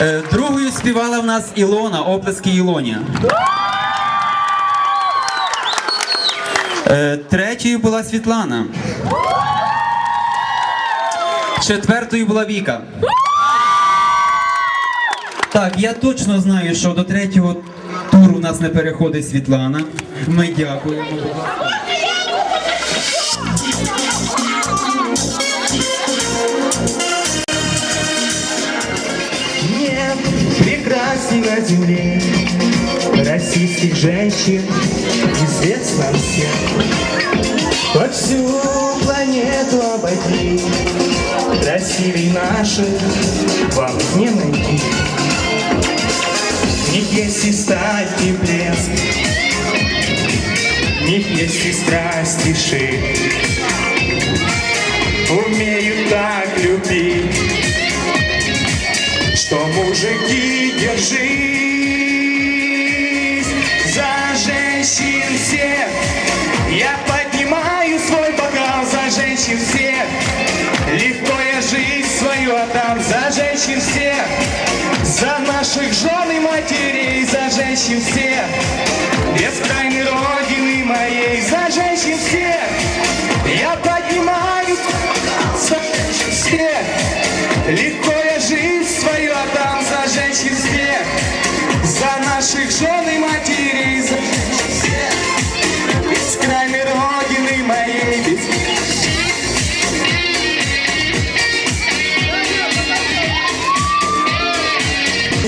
Е, Другою співала в нас Ілона, оплески Ілоні. Е, Третьою була Світлана. Четвертою була Віка. Так, я точно знаю, що до третього туру у нас не переходить Світлана. Ми дякуємо. На земле. Российских женщин известно всем. Хоть всю планету обойти. Красивей наших вам не найти? В них есть и стать, и блеск. В них есть и страсть, и шик мужики, держись за женщин всех. Я поднимаю свой бокал за женщин всех. Легко я жизнь свою отдам за женщин всех. За наших жен и матерей, за женщин всех. Бескрайней родины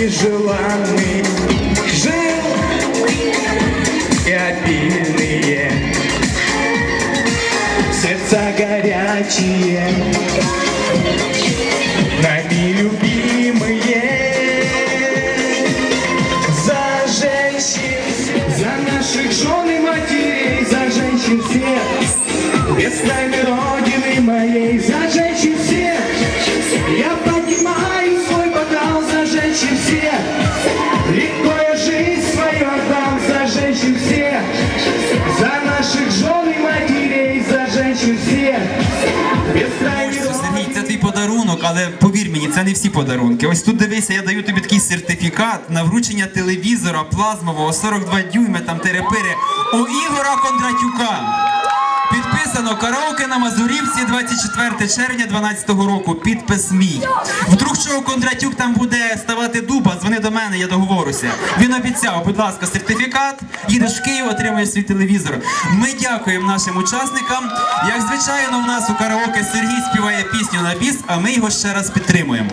Желанный жил. И обильные сердца горячие. Нами любимые. За женщин, за наших жен и матерей, за женщин всех, бескрайней родины моей, за подарунок, але повір мені, це не всі подарунки. Ось тут дивися, я даю тобі такий сертифікат на вручення телевізора плазмового 42 дюйми там терепири у Ігора Кондратюка. Підписано караоке на Мазурівці 24 червня 12 року. Підпис мій. Вдруг що Кондратюк там буде ставати дуба, дзвони до мене, я договорюся. Він обіцяв, будь ласка, сертифікат, їдеш в Київ, отримуєш свій телевізор. Ми дякуємо нашим учасникам. Як звичайно, в нас у караоке Сергій співає пісню на біс, а ми його ще раз підтримуємо.